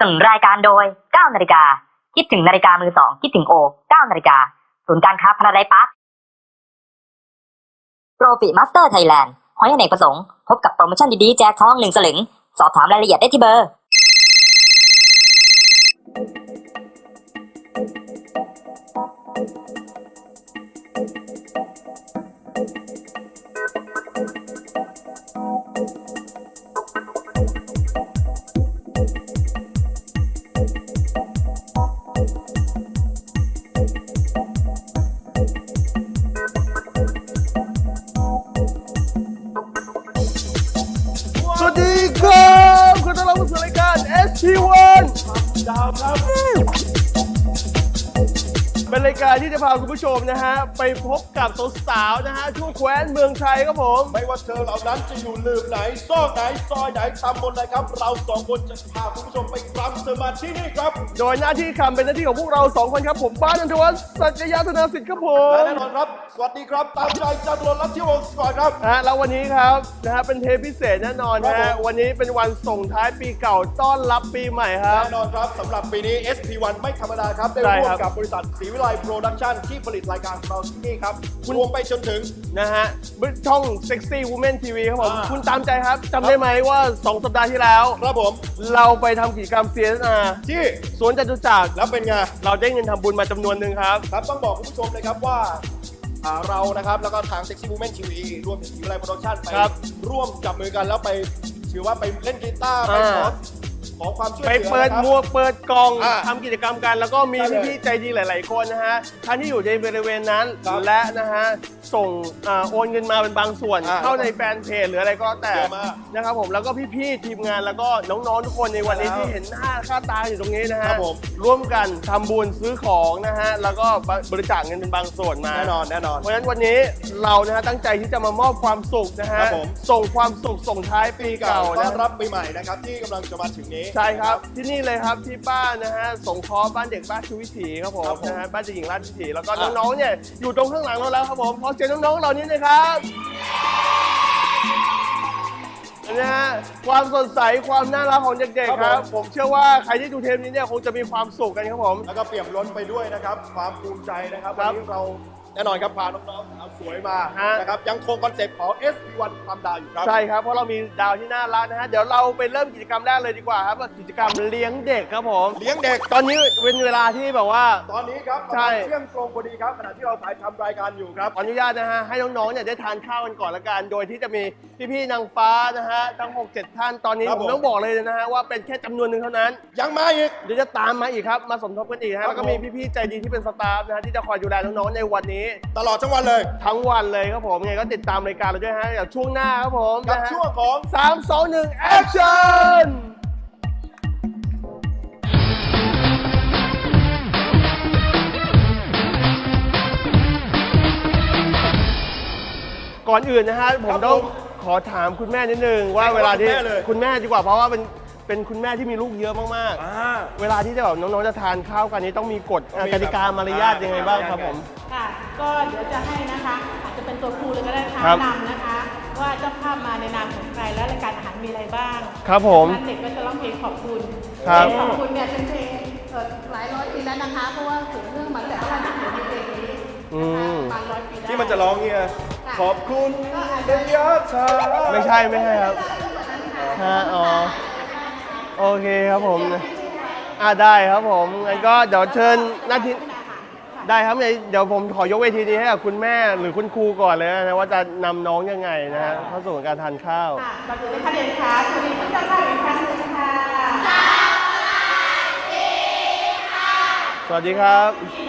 สนุนรายการโดย 9 นาฬิกา คิดถึงนาฬิกามือสองคิดถึงโอ 9 นาฬิกา ศูนย์การค้าพาราไดซ์พาร์คโปรฟิมาสเตอร์ไทยแลนด์หอยอเนกประสงค์ พบกับโปรโมชั่นดีๆ แจกทองหนึ่งสลึง สอบถามรายละเอียดได้ที่เบอร์ สวัสดีครับคุณต้อนรับเข้าสู่รายการ ST1 ดาวครับ เป็นรายการที่จะพาคุณผู้ชมนะฮะ ไปพบกับสาวๆนะฮะช่วงแคว้นเมืองไทยครับผม ไม่ว่าเธอเหล่านั้นจะอยู่ลืมไหนซอกไหนซอยไหนตำบลไหนครับ เราสองคนจะพาคุณผู้ชมไปตามเธอมาที่นี่ครับ โดยหน้าที่คำเป็นหน้าที่ของพวกเราสองคนครับผมบ้านนันทวัฒน์สัจยาธนาสิทธิ์ครับผมและแน่นอนครับ สวัสดีครับ ตามใจจตุรนต์รัตน์ที่วงศ์สกอร์ครับนะฮะแล้ววันนี้ครับนะฮะเป็นเทปพิเศษแน่นอนครันะบฮะผม วันนี้เป็นวันส่งท้ายปีเก่าต้อนรับปีใหม่ครับ แน่นอนครับสำหรับปีนี้ SP1 ไม่ธรรมดาครับ ได้ใช่ร่วครัมบกับบริษัทศรีวิไลโปรดักชั่นที่ผลิตรายการของเราที่นี่ครับรวมไปจนถึง นะฮะช่อง Sexy Women TV ครับผม อ่า คุณตามใจครับจำได้ไหมว่า 2 สัปดาห์ที่แล้ว ครับผมเราไปทำกิจกรรม CSR ที่สวนจตุจักรแล้วเป็นไง เราได้เงินทำบุญมาจำนวนหนึ่งครับ ครับต้องบอกคุณผู้ชมนะครับว่าอ่าเรานะครับ แล้วก็ทาง Sexy Women TV รวมถึงศรีวิไลโปรดักชั่นไปครับร่วมจับมือกันแล้วไป ถือว่าไปเล่นกีตาร์ ไปขออ่า ขอความช่วยไปเหลือเปิดนะครับ หมวกเปิดกล่องอ่าทำกิจกรรมกัน แล้วก็มีใช่เลยพี่ๆใจดีหลาย ๆ คนนะฮะท่านที่อยู่ในบริเวณนั้นครับและนะฮะส่งอ่าโอนเงินมาเป็นบางส่วน อ่าเข้าในแฟนเพจหรืออะไรก็แล้วแต่เยอะมากนะครับผมแล้วก็พี่ๆทีมงานแล้วก็น้องๆทุกคนในวันนี้ครับที่เห็นหน้าค่าตาอยู่ตรงนี้นะครัฮะบผม ร่วมกันทำบุญซื้อของนะฮะแล้วก็บริจาคเงินเป็นบางส่วนมา แน่นอนแน่นอน เพราะฉะนั้นวันนี้เรานะฮะตั้งใจที่จะมามอบความสุขนะฮะครับผม ส่งความสุขส่งท้ายปีเก่าต้อนะนรับปีใหม่นะครับที่กำลังจะมาถึงนี้ใช่ครับที่นี่เลยครับที่บ้านนะฮะสงเคราะห์บ้านเด็กบ้านชูวิถีครับผมครับผมนะฮะบ้านเด็กหญิงราชวิถีแล้วก็อะน้องๆเนี่ยอยู่ตรงข้างหลังเราแล้วครับผมขอเสียงน้องๆเหล่านี้หนะครับนะฮะความสดใสความน่ารักของเด็กๆครับ ผมเชื่อว่าใครที่ดูเทปนี้เนี่ยคงจะมีความสุขกันครับผม แล้วก็เปี่ยมล้นไปด้วยนะครับ ความภูมิใจนะครับครัวันบ นี้เราแน่นอนครับพาน้องๆสาวสวยมาฮะ นะครับยังคงคอนเซ็ปต์ของ SP1 ความดาวอยู่ครับ ใช่ครับ เพราะเรามีดาวที่น่ารักนะฮะ เดี๋ยวเราไปเริ่มกิจกรรมแรกเลยดีกว่าครับกิจกรรมเลี้ยงเด็กครับผม เลี้ยงเด็ก ตอนนี้เป็นเวลาที่แบบว่า ตอนนี้ครับประใช่มาณเที่ยงตรงพอดีครับขณะที่เราถ่ายทำรายการอยู่ครับ ขออนุญาตนะฮะให้น้องๆเนี่ยได้ทานข้าวกันก่อนละกัน โดยที่จะมีพี่ๆนางฟ้านะฮะทั้ง6 7ท่านตอนนี้ครับผผม มต้องบอกเลยนะฮะว่าเป็นแค่จำนวนหนึ่งเท่านั้น ยังมาอีก เดี๋ยวจะตามมาอีกครับ มาสมทบกันอีกนะฮะครับแล้วก็มีพี่ๆใจดีที่เป็นสตาฟนะฮะที่จะคอยดูแลน้องๆในวันนี้ตลอดทั้งวันเลย ทั้งวันเลยครับผมยังไงก็ติดตามรายการเราด้วยฮะเดี๋ยวช่วงหน้าครับผมกับนะฮะช่วงของ สามสองหนึ่งแอคชั่นก่อนอื่นนะฮะผมต้องขอถามคุณแม่นิดนึงว่าเวลาที่คุณแม่เลย คุณแม่ดีกว่าเพราะว่าเป็นเป็นคุณแม่ที่มีลูกเยอะมากอ่า ๆ เวลาที่จะแบบน้องๆจะทานข้าวกันนี้ต้องมีกฎต้องมีกติกามารยาทยังไงบ้างครับผม ค่ะ ก็เดี๋ยวจะให้นะคะอาจจะเป็นตัวครูเลยก็ได้นะคะครับ นำนะคะ ว่าเจ้าภาพมาในนามของใครและรายการอาหารมีอะไรบ้างครับผม ท่านเด็กก็จะร้องเพลงขอบคุณครับ เพลงขอบคุณเนี่ยเป็นเพลงเอ่อหลายร้อยปีแล้วนะคะเพราะว่าถึงเรื่องมาตั้งแต่พระราชาในเพลงนี้อืนะคะมประมาณร้อยปีได้ ที่มันจะร้องเงี้ยขอบคุณระยะทางไม่ใช่ไม่ใช่ครับฮะอ๋อโอเคครับผมอ่าได้ครับผมงั้นก็เดี๋ยวเชิญหน้าที่ ได้ครับงั้นเดี๋ยวผมขอยกเวทีนี้ให้กับคุณแม่หรือคุณครูก่อนเลยนะว่าจะนำน้องยังไงนะฮะเข้าสู่การทานข้าว ค่ะเราจะได้คะแนนค่ะสวัสดีท่านเจ้าภาพอีกครั้งหนึงนะคะสวัสดีครับข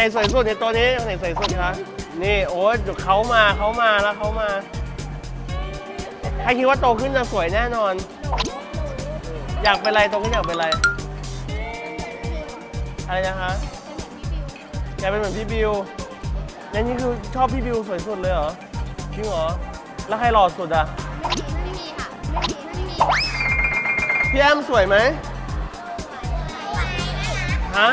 นไหนสวยสุดในตัวนี้คนไหนสวยสุดคะนี่โอ้ยเดี๋ยวเขามาเขามาแล้วเขามา ใครคิดว่าโตขึ้นจะสวยแน่นอน อยากเป็นอะไรโตขึ้นอยากเป็นอะไร อะไรนะคะอยากเป็นเหมือนพี่บิวแล้วนี่คือชอบพี่บิวสวยสุดเลยเหรอจริงเหรอ แล้วใครหล่อสุดอะไม่มีค่ะไม่มีไม่มีพี่แอมสวยไหมฮะ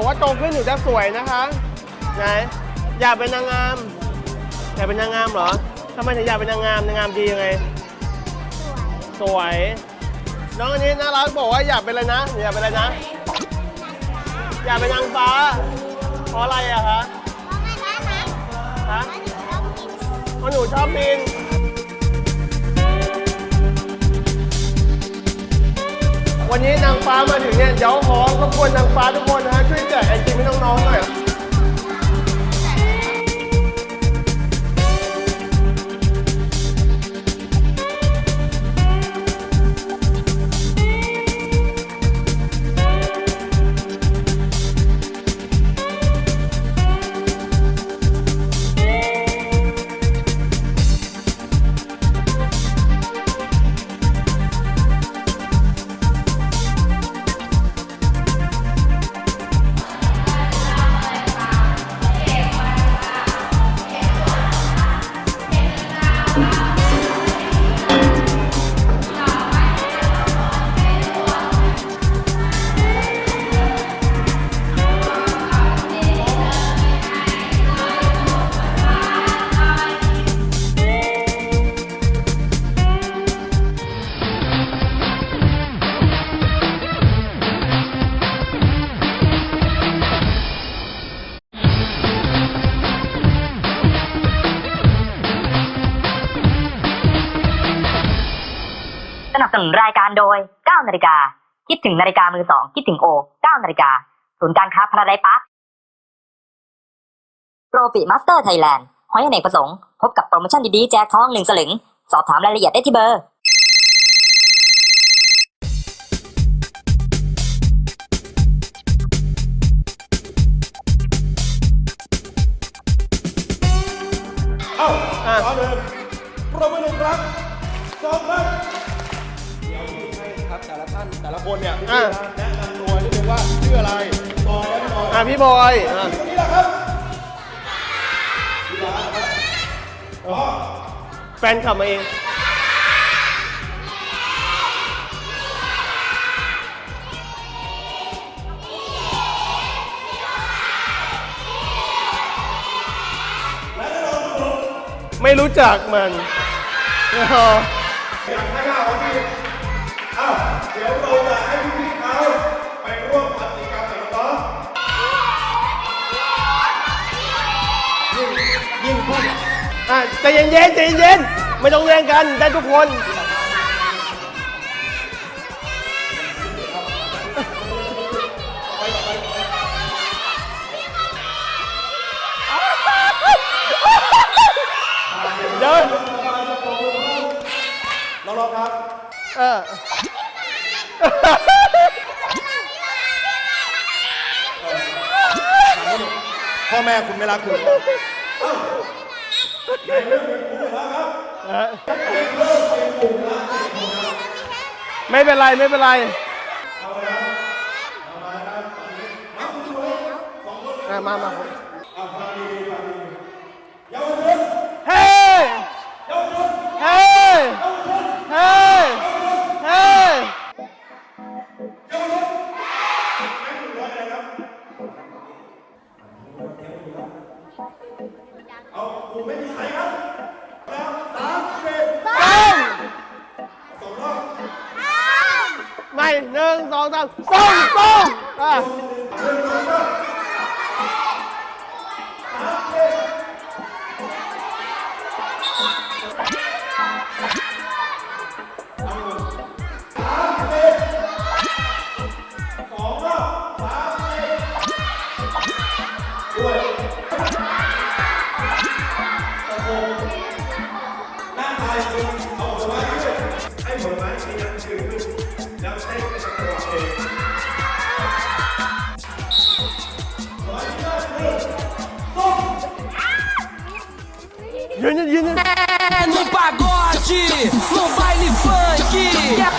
บอกว่าโตขึ้นหนูจะสวยนะคะไหนอยากเป็นนางงามอยากเป็นนางงามเหรอทำไมถึงอยากเป็นนางงามนางงามดียังไง สวย น้องอันนี้น่ารักบอกว่าอยากเป็นอะไรนะหนูอยากเป็นอะไรนะ อยากเป็นนางฟ้าเพราะอะไรอะคะฮะเพราะหนูชอบบิน วันนี้นางฟ้ามาถึงเนี่ยเดี๋ยวขอรบกวนนางฟ้าทุกคนนะฮะช่วยแจกไอติมให้น้องๆหน่อย สนับสนุนรายการโดย 9 นาฬิกา คิดถึงนาฬิกามือสอง คิดถึงโอ 9 นาฬิกา ศูนย์การค้าพาราไดพาร์คโปรปิมาสเตอร์ไทยแลนด์หอยอเนกประสงค์ พบกับโปรโมชั่นดีๆ แจกทองหนึ่งสลึง สอบถามรายละเอียดได้ที่เบอร์ อะ แนะนำตัวนิดนึงว่าชื่ออะไรตอยและพี่ตอยอะพี่บอยอะคนนี้แหละครับแฟนขับมาเองไม่รู้จักมันอ๋ออยากให้เราพี่ อ้าเดี๋ยวเราจะให้พี่ๆเขาไปร่วมปฏิกรรมกับน้องยิ่งยิ่งพูดอะใจเย็นๆใจเย็นๆไม่ต้องเรียงกันได้ทุกคน เดินน้องๆครับ เออ พ่อแม่คุณไม่รักคุณไม่เป็นไรไม่เป็นไรอะมามาเหนึ่งสองสามส่งส่งอะด้วยโอ้โหหนาตา É no pagode, no baile funk.